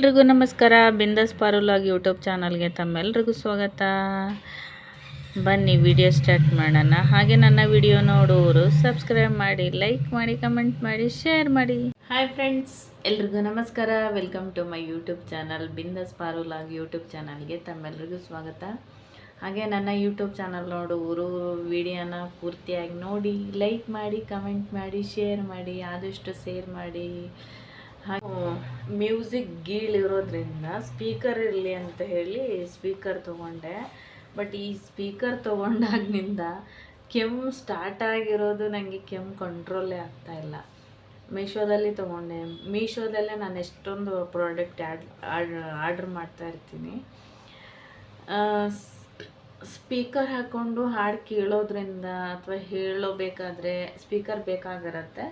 ಎಲ್ರಿಗೂ ನಮಸ್ಕಾರ. ಬಿಂದಾಸ್ ಪಾರುಲಾಗ್ ಯೂಟ್ಯೂಬ್ ಚಾನಲ್ಗೆ ತಮ್ಮೆಲ್ರಿಗೂ ಸ್ವಾಗತ. ಬನ್ನಿ ವಿಡಿಯೋ ಸ್ಟಾರ್ಟ್ ಮಾಡೋಣ. ಹಾಗೆ ನನ್ನ ವಿಡಿಯೋ ನೋಡುವವರು ಸಬ್ಸ್ಕ್ರೈಬ್ ಮಾಡಿ ಲೈಕ್ ಮಾಡಿ ಕಮೆಂಟ್ ಮಾಡಿ ಶೇರ್ ಮಾಡಿ. ಹಾಯ್ ಫ್ರೆಂಡ್ಸ್ ಎಲ್ರಿಗೂ ನಮಸ್ಕಾರ. Welcome to my YouTube channel Bindaas ಪಾರುಲಾಗ್ YouTube ಚಾನಲ್ಗೆ ತಮ್ಮೆಲ್ರಿಗೂ ಸ್ವಾಗತ. ಹಾಗೆ ನನ್ನ ಯೂಟ್ಯೂಬ್ ಚಾನಲ್ ನೋಡುವರು ವಿಡಿಯೋನ ಪೂರ್ತಿಯಾಗಿ ನೋಡಿ ಲೈಕ್ ಮಾಡಿ ಕಮೆಂಟ್ ಮಾಡಿ ಶೇರ್ ಮಾಡಿ, ಆದಷ್ಟು ಶೇರ್ ಮಾಡಿ. ಮ್ಯೂಸಿಕ್ ಗೀಳಿರೋದ್ರಿಂದ ಸ್ಪೀಕರ್ ಇರಲಿ ಅಂತ ಹೇಳಿ ಸ್ಪೀಕರ್ ತೊಗೊಂಡೆ. ಬಟ್ ಈ ಸ್ಪೀಕರ್ ತೊಗೊಂಡಾಗಿನಿಂದ ಕೆಮ್ಮು ಸ್ಟಾರ್ಟ್ ಆಗಿರೋದು ನನಗೆ ಕೆಮ್ಮು ಕಂಟ್ರೋಲೇ ಇಲ್ಲ. ಮೀಶೋದಲ್ಲಿ ತೊಗೊಂಡೆ. ಮೀಶೋದಲ್ಲೇ ನಾನು ಎಷ್ಟೊಂದು ಪ್ರಾಡಕ್ಟ್ ಆ್ಯಡ್ ಆರ್ಡ್ರ್ ಮಾಡ್ತಾ ಇರ್ತೀನಿ. ಸ್ಪೀಕರ್ ಹಾಕ್ಕೊಂಡು ಹಾಡು ಕೇಳೋದ್ರಿಂದ ಅಥವಾ ಹೇಳೋಬೇಕಾದ್ರೆ ಸ್ಪೀಕರ್ ಬೇಕಾಗಿರತ್ತೆ.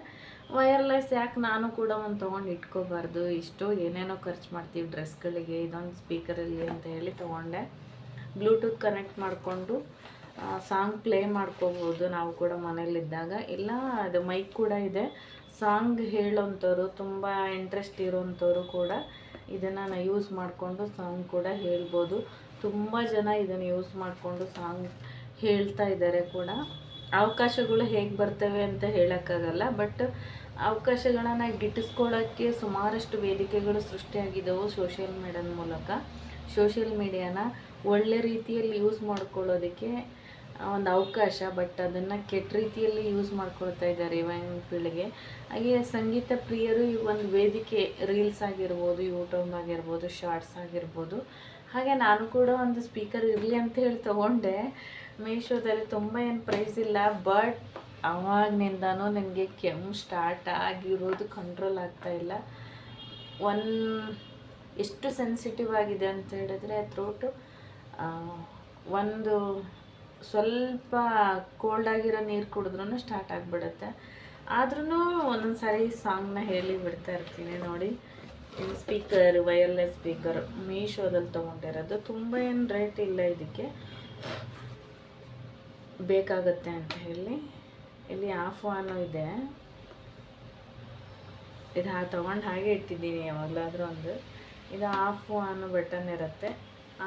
ವಯರ್ಲೆಸ್ ಯಾಕೆ ನಾನು ಕೂಡ ಒಂದು ತೊಗೊಂಡು ಇಟ್ಕೋಬಾರ್ದು? ಇಷ್ಟು ಏನೇನೋ ಖರ್ಚು ಮಾಡ್ತೀವಿ ಡ್ರೆಸ್ಗಳಿಗೆ, ಇದೊಂದು ಸ್ಪೀಕರಲ್ಲಿ ಅಂತ ಹೇಳಿ ತೊಗೊಂಡೆ. ಬ್ಲೂಟೂತ್ ಕನೆಕ್ಟ್ ಮಾಡಿಕೊಂಡು ಸಾಂಗ್ ಪ್ಲೇ ಮಾಡ್ಕೋಬೋದು ನಾವು ಕೂಡ ಮನೇಲಿದ್ದಾಗ ಇಲ್ಲ, ಅದು ಮೈಕ್ ಕೂಡ ಇದೆ. ಸಾಂಗ್ ಹೇಳೋಂಥವ್ರು, ತುಂಬ ಇಂಟ್ರೆಸ್ಟ್ ಇರೋಂಥವ್ರು ಕೂಡ ಇದನ್ನು ಯೂಸ್ ಮಾಡಿಕೊಂಡು ಸಾಂಗ್ ಕೂಡ ಹೇಳ್ಬೋದು. ತುಂಬ ಜನ ಇದನ್ನು ಯೂಸ್ ಮಾಡಿಕೊಂಡು ಸಾಂಗ್ ಹೇಳ್ತಾ ಇದ್ದಾರೆ ಕೂಡ. ಅವಕಾಶಗಳು ಹೇಗೆ ಬರ್ತವೆ ಅಂತ ಹೇಳೋಕ್ಕಾಗಲ್ಲ, ಬಟ್ ಅವಕಾಶಗಳನ್ನು ಗಿಟ್ಟಿಸ್ಕೊಳ್ಳೋಕ್ಕೆ ಸುಮಾರಷ್ಟು ವೇದಿಕೆಗಳು ಸೃಷ್ಟಿಯಾಗಿದ್ದವು ಸೋಷಿಯಲ್ ಮೀಡಿಯಾದ ಮೂಲಕ. ಸೋಷಿಯಲ್ ಮೀಡಿಯಾನ ಒಳ್ಳೆ ರೀತಿಯಲ್ಲಿ ಯೂಸ್ ಮಾಡ್ಕೊಳ್ಳೋದಕ್ಕೆ ಒಂದು ಅವಕಾಶ, ಬಟ್ ಅದನ್ನು ಕೆಟ್ಟ ರೀತಿಯಲ್ಲಿ ಯೂಸ್ ಮಾಡ್ಕೊಳ್ತಾ ಇದ್ದಾರೆ ಇವಾಗಿನ ಪೀಳಿಗೆ. ಹಾಗೆ ಸಂಗೀತ ಪ್ರಿಯರು ಈ ಒಂದು ವೇದಿಕೆ ರೀಲ್ಸ್ ಆಗಿರ್ಬೋದು, ಯೂಟ್ಯೂಬ್ ಆಗಿರ್ಬೋದು, ಶಾರ್ಟ್ಸ್ ಆಗಿರ್ಬೋದು. ಹಾಗೆ ನಾನು ಕೂಡ ಒಂದು ಸ್ಪೀಕರ್ ಇರಲಿ ಅಂತ ಹೇಳಿ ತೊಗೊಂಡೆ. ಮೀಶೋದಲ್ಲಿ ತುಂಬ ಏನು ಪ್ರೈಸ್ ಇಲ್ಲ ಬಟ್ ಅವಾಗಿನಿಂದನೂ ನನಗೆ ಕೆಮ್ಮು ಸ್ಟಾರ್ಟ್ ಆಗಿರೋದು ಕಂಟ್ರೋಲ್ ಆಗ್ತಾ ಇಲ್ಲ. ಒನ್ ಎಷ್ಟು ಸೆನ್ಸಿಟಿವ್ ಆಗಿದೆ ಅಂತ ಹೇಳಿದ್ರೆ ಥ್ರೋಟು ಒಂದು ಸ್ವಲ್ಪ ಕೋಲ್ಡ್ ಆಗಿರೋ ನೀರು ಕುಡಿದ್ರೂ ಸ್ಟಾರ್ಟ್ ಆಗಿಬಿಡುತ್ತೆ. ಆದ್ರೂ ಒಂದೊಂದು ಸಾರಿ ಸಾಂಗ್ನ ಹೇಳಿ ಬಿಡ್ತಾ ಇರ್ತೀನಿ ನೋಡಿ. ಸ್ಪೀಕರ್ ವೈರ್ಲೆಸ್ ಸ್ಪೀಕರ್ ಮೀಶೋದಲ್ಲಿ ತೊಗೊಂಡಿರೋದು. ತುಂಬ ಏನು ರೇಟ್ ಇಲ್ಲ ಇದಕ್ಕೆ. ಬೇಕಾಗತ್ತೆ ಅಂತ ಹೇಳಿ ಇಲ್ಲಿ ಆಫ್ ಆನು ಇದೆ ಇದು ಹಾ ತೊಗೊಂಡು ಹಾಗೆ ಇಟ್ಟಿದ್ದೀನಿ ಯಾವಾಗಲಾದರೂ ಒಂದು ಇದು ಆಫ್ ಆನ್ ಬಟನ್ ಇರುತ್ತೆ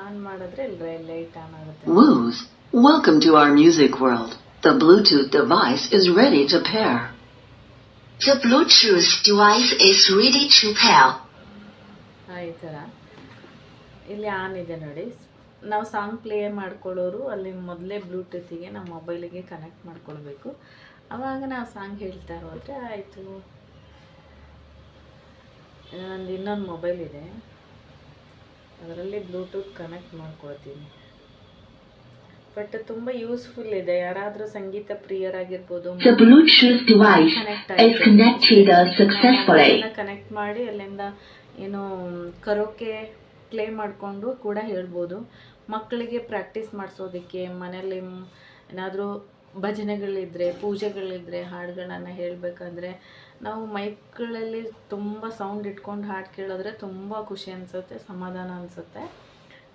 ಆನ್ ಮಾಡಿದ್ರೆ ಇಲ್ಲಿ ಲೈಟ್ ಆನ್ ಆಗುತ್ತೆ welcome welcome to our music world. The Bluetooth device is ready to pair. The Bluetooth device is ready to pair. ಆ, ಈ ಥರ ಇಲ್ಲಿ ಆನ್ ಇದೆ ನೋಡಿ ನಾವು ಸಾಂಗ್ ಪ್ಲೇ ಮಾಡ್ಕೊಳ್ಳೋರು ಅಲ್ಲಿ ಮೊದಲೇ ಬ್ಲೂಟೂತಿಗೆ ನಮ್ಮ ಮೊಬೈಲಿಗೆ ಕನೆಕ್ಟ್ ಮಾಡ್ಕೊಳ್ಬೇಕು. ಅವಾಗ ನಾವು ಸಾಂಗ್ ಹೇಳ್ತಾ ಹೋದರೆ ಆಯಿತು. ನಂದು ಇನ್ನೊಂದು ಮೊಬೈಲ್ ಇದೆ. ಅದರಲ್ಲಿ ಬ್ಲೂಟೂತ್ ಕನೆಕ್ಟ್ ಮಾಡ್ಕೊಳ್ತೀನಿ. ಬಟ್ ತುಂಬ ಯೂಸ್ಫುಲ್ ಇದೆ. ಯಾರಾದರೂ ಸಂಗೀತ ಪ್ರಿಯರಾಗಿರ್ಬೋದು ಕನೆಕ್ಟ್. ಕನೆಕ್ಟ್ ಮಾಡಿ ಅಲ್ಲಿಂದ ಏನು ಕರೋಕೆ ಪ್ಲೇ ಮಾಡಿಕೊಂಡು ಕೂಡ ಹೇಳ್ಬೋದು. ಮಕ್ಕಳಿಗೆ ಪ್ರಾಕ್ಟೀಸ್ ಮಾಡಿಸೋದಕ್ಕೆ ಮನೇಲಿ ಏನಾದರೂ ಭಜನೆಗಳಿದ್ದರೆ ಪೂಜೆಗಳಿದ್ದರೆ ಹಾಡುಗಳನ್ನು ಹೇಳಬೇಕಂದ್ರೆ ನಾವು ಮೈಕ್ಗಳಲ್ಲಿ ತುಂಬ ಸೌಂಡ್ ಇಟ್ಕೊಂಡು ಹಾಡು ಕೇಳಿದ್ರೆ ತುಂಬ ಖುಷಿ ಅನಿಸುತ್ತೆ, ಸಮಾಧಾನ ಅನಿಸುತ್ತೆ.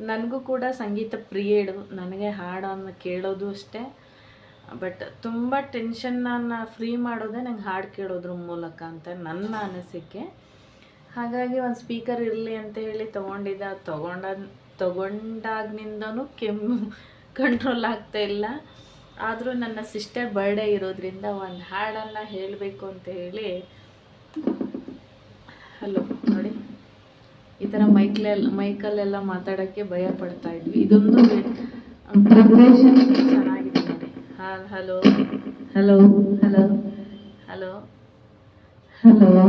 ನನಗೂ ಕೂಡ ಸಂಗೀತ ಪ್ರಿಯೇಡು ನನಗೆ ಹಾಡನ್ನು ಕೇಳೋದು ಅಷ್ಟೇ. ಬಟ್ ತುಂಬ ಟೆನ್ಷನ್ನ ಫ್ರೀ ಮಾಡೋದೇ ನಂಗೆ ಹಾಡು ಕೇಳೋದ್ರ ಮೂಲಕ ಅಂತ ನನ್ನ ಅನಿಸಿಕೆ. ಹಾಗಾಗಿ ಒಂದು ಸ್ಪೀಕರ್ ಇರಲಿ ಅಂತ ಹೇಳಿ ತೊಗೊಂಡಿದ್ದ. ತೊಗೊಂಡ ತೊಗೊಂಡಾಗಿನಿಂದನೂ ಕೆಮ್ಮು ಕಂಟ್ರೋಲ್ ಆಗ್ತಾ ಇಲ್ಲ. ಆದರೂ ನನ್ನ ಸಿಸ್ಟರ್ ಬರ್ಡೇ ಇರೋದ್ರಿಂದ ಒಂದು ಹಾಡನ್ನು ಹೇಳಬೇಕು ಅಂತ ಹೇಳಿ. ಹಲೋ ನೋಡಿ. ಈ ಥರ ಮೈಕ್ಲೆಲ್ಲ ಮೈಕಲ್ಲೆಲ್ಲ ಮಾತಾಡೋಕ್ಕೆ ಭಯ ಪಡ್ತಾ ಇದ್ವಿ. ಇದೊಂದು ಪ್ರಿಪ್ರೇಷನ್ ಚೆನ್ನಾಗಿದೆ ನೋಡಿ. ಹಾಂ hello hello hello hello hello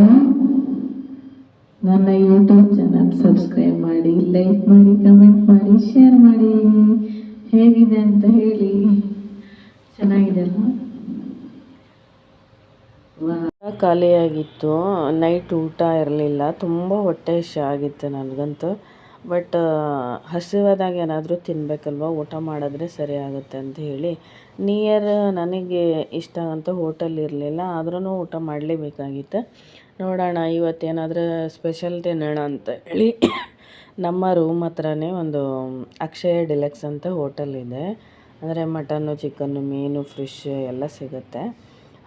ನನ್ನ ಯೂಟ್ಯೂಬ್ ಚಾನಲ್ ಸಬ್ಸ್ಕ್ರೈಬ್ ಮಾಡಿ ಲೈಕ್ ಮಾಡಿ ಕಮೆಂಟ್ ಮಾಡಿ ಶೇರ್ ಮಾಡಿ. ಹೇಗಿದೆ ಅಂತ ಹೇಳಿ. ಚೆನ್ನಾಗಿದೆ ಅಲ್ವಾ? ಖಾಲಿಯಾಗಿತ್ತು. ನೈಟ್ ಊಟ ಇರಲಿಲ್ಲ. ತುಂಬ ಹೊಟ್ಟೆ ಆಗಿತ್ತು ನನಗಂತೂ. ಬಟ್ ಹಸಿವಾದಾಗ ಏನಾದರೂ ತಿನ್ನಬೇಕಲ್ವ ಊಟ ಮಾಡಿದ್ರೆ ಸರಿ ಆಗುತ್ತೆ ಅಂತ ಹೇಳಿ. ನಿಯರ್ ನನಗೆ ಇಷ್ಟ ಅಂತ ಹೋಟೆಲ್ ಇರಲಿಲ್ಲ. ಆದ್ರೂ ಊಟ ಮಾಡಲೇಬೇಕಾಗಿತ್ತು. ನೋಡೋಣ, ಇವತ್ತೇನಾದರೂ ಸ್ಪೆಷಲ್ ತಿನ್ನೋಣ ಅಂತ ಹೇಳಿ ನಮ್ಮ ರೂಮ್ ಹತ್ರನೇ ಒಂದು ಅಕ್ಷಯ ಡಿಲೆಕ್ಸ್ ಅಂತ ಹೋಟೆಲ್ ಇದೆ. ಅಂದರೆ ಮಟನ್ನು ಚಿಕನ್ನು ಮೀನು ಫಿಶ್ ಎಲ್ಲ ಸಿಗುತ್ತೆ.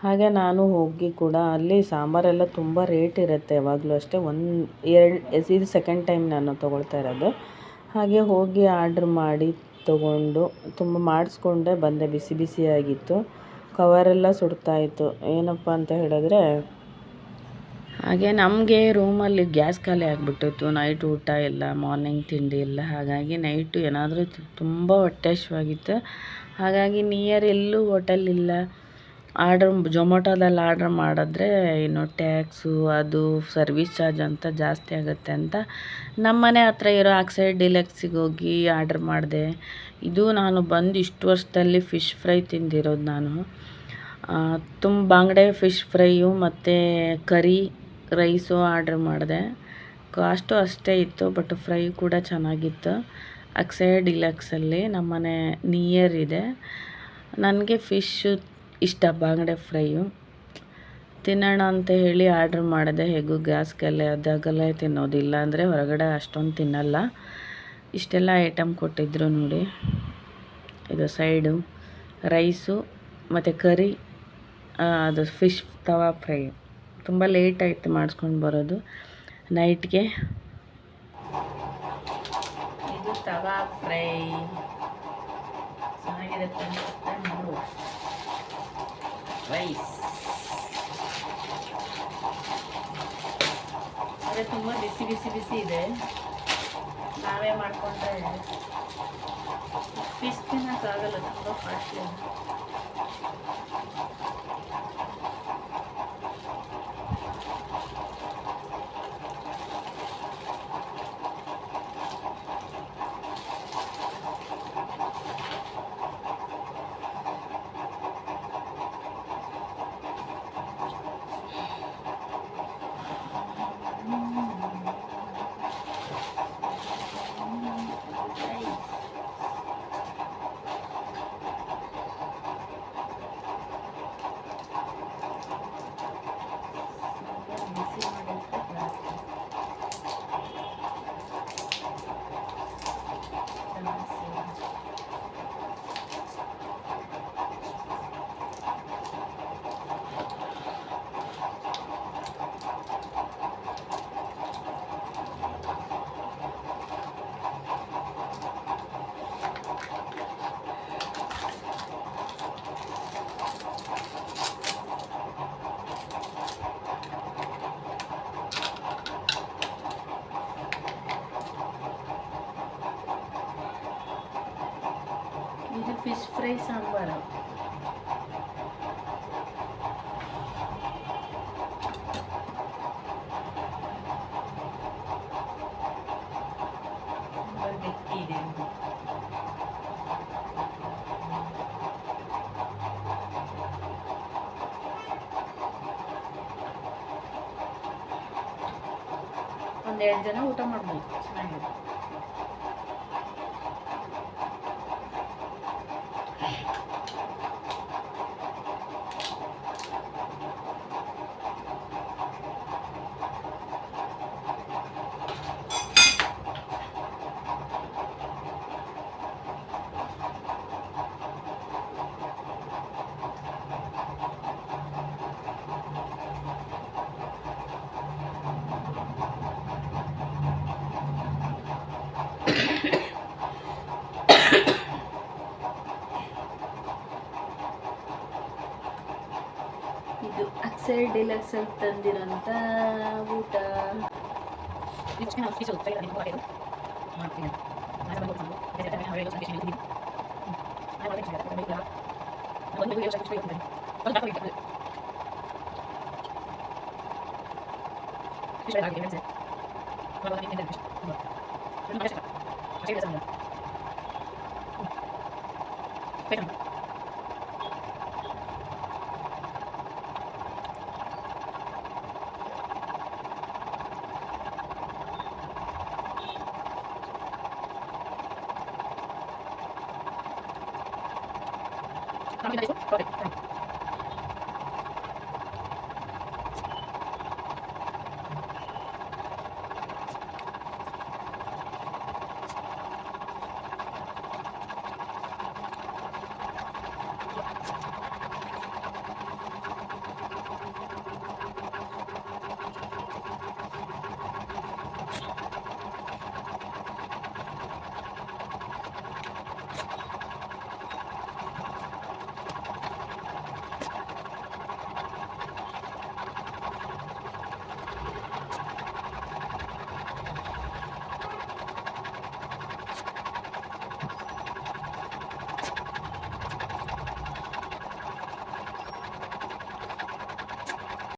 ಹಾಗೆ ನಾನು ಹೋಗಿ ಕೂಡ ಅಲ್ಲಿ ಸಾಂಬಾರೆಲ್ಲ ತುಂಬ ರೇಟ್ ಇರುತ್ತೆ. ಯಾವಾಗಲೂ ಅಷ್ಟೇ ಒಂದು ಎರಡು, ಇದು ಸೆಕೆಂಡ್ ಟೈಮ್ ನಾನು ತೊಗೊಳ್ತಾ ಇರೋದು. ಹಾಗೆ ಹೋಗಿ ಆರ್ಡ್ರ್ ಮಾಡಿ ತೊಗೊಂಡು, ತುಂಬ ಮಾಡಿಸ್ಕೊಂಡೆ, ಬಂದೆ. ಬಿಸಿ ಬಿಸಿಯಾಗಿತ್ತು. ಕವರೆಲ್ಲ ಸುಡ್ತಾಯಿತ್ತು ಏನಪ್ಪ ಅಂತ ಹೇಳಿದ್ರೆ ಹಾಗೆ ನಮಗೆ ರೂಮಲ್ಲಿ ಗ್ಯಾಸ್ ಖಾಲಿ ಆಗಿಬಿಟ್ಟಿತ್ತು ನೈಟ್ ಊಟ ಇಲ್ಲ ಮಾರ್ನಿಂಗ್ ತಿಂಡಿ ಇಲ್ಲ ಹಾಗಾಗಿ ನೈಟು ಏನಾದರೂ ತುಂಬ ಹೊಟ್ಟೆ ಹಾಗಾಗಿ ನಿಯರ್ ಎಲ್ಲೂ ಹೋಟೆಲ್ ಇಲ್ಲ. ಆರ್ಡ್ರ್ ಜೊಮೊಟೊದಲ್ಲಿ ಆರ್ಡ್ರ್ ಮಾಡಿದ್ರೆ ಇನ್ನು ಟ್ಯಾಕ್ಸು ಅದು ಸರ್ವಿಸ್ ಚಾರ್ಜ್ ಅಂತ ಜಾಸ್ತಿ ಆಗುತ್ತೆ ಅಂತ ನಮ್ಮ ಮನೆ ಹತ್ರ ಇರೋ ಆಕ್ಸೈಡ್ ಡಿಲೆಕ್ಸಿಗೆ ಹೋಗಿ ಆರ್ಡ್ರ್ ಮಾಡಿದೆ. ಇದು ನಾನು ಬಂದು ಇಷ್ಟು ವರ್ಷದಲ್ಲಿ ಫಿಶ್ ಫ್ರೈ ತಿಂದಿರೋದು ನಾನು. ತುಂಬ ಬಾಂಗಡೆ ಫಿಶ್ ಫ್ರೈಯು ಮತ್ತು ಕರಿ ರೈಸು ಆರ್ಡ್ರ್ ಮಾಡಿದೆ. ಕಾಸ್ಟು ಅಷ್ಟೇ ಇತ್ತು ಬಟ್ ಫ್ರೈ ಕೂಡ ಚೆನ್ನಾಗಿತ್ತು. ಅಕ್ಸಯ ಡಿಲಕ್ಸಲ್ಲಿ ನಮ್ಮನೆ ನಿಯರ್ ಇದೆ. ನನಗೆ ಫಿಶ್ಶು ಇಷ್ಟ, ಬಾಂಗಡೆ ಫ್ರೈಯು ತಿನ್ನೋಣ ಅಂತ ಹೇಳಿ ಆರ್ಡ್ರ್ ಮಾಡಿದೆ, ಹೇಗೂ ಗ್ಯಾಸ್ಗೆಲ್ಲ ಅದಾಗಲೇ ತಿನ್ನೋದಿಲ್ಲ ಅಂದರೆ ಹೊರಗಡೆ ಅಷ್ಟೊಂದು ತಿನ್ನಲ್ಲ. ಇಷ್ಟೆಲ್ಲ ಐಟಮ್ ಕೊಟ್ಟಿದ್ದರು ನೋಡಿ. ಇದು ಸೈಡು ರೈಸು ಮತ್ತು ಕರಿ ಅದು ಫಿಶ್ ತವಾ ಫ್ರೈ ತುಂಬ ಲೇಟ್ ಆಯಿತು ಮಾಡಿಸ್ಕೊಂಡು ಬರೋದು. ನೈಟ್ಗೆ ಇದು ತವಾ ಫ್ರೈ. ಚೆನ್ನಾಗಿರುತ್ತೆ ಅನ್ಸುತ್ತೆ, ನೋಡು. ರೈಸ್ ಅದೇ ತುಂಬ ಬಿಸಿ ಬಿಸಿ ಬಿಸಿ ಇದೆ. ನಾವೇ ಮಾಡ್ಕೊಂಡ್ರೆ ಫಿಶ್ ತಿನ್ನೋಕ್ಕಾಗಲ್ಲ ತುಂಬ ಕಾಸ್ಟ್ಲಿ ಬಿಸಿ ಮಾಡಿದ್ರೆ ಜಾಸ್ತಿ ಚೆನ್ನಾಗಿ ಸೇರುತ್ತೆ. ಇದು ಫಿಶ್ ಫ್ರೈ ಸಾಂಬಾರು ತುಂಬ ಗಟ್ಟಿ ಇದೆ ಇದು. ಒಂದೆರಡು ಜನ ಊಟ ಮಾಡ್ಬೋದು ಚೆನ್ನಾಗಿದೆ ಇದು ಅಕ್ಸೈಡ್ ಡಿಲಕ್ಸ್ ಅಲ್ಲಿ ತಂದಿರೋಂಥ ಊಟ communism. Perfect. Thank you.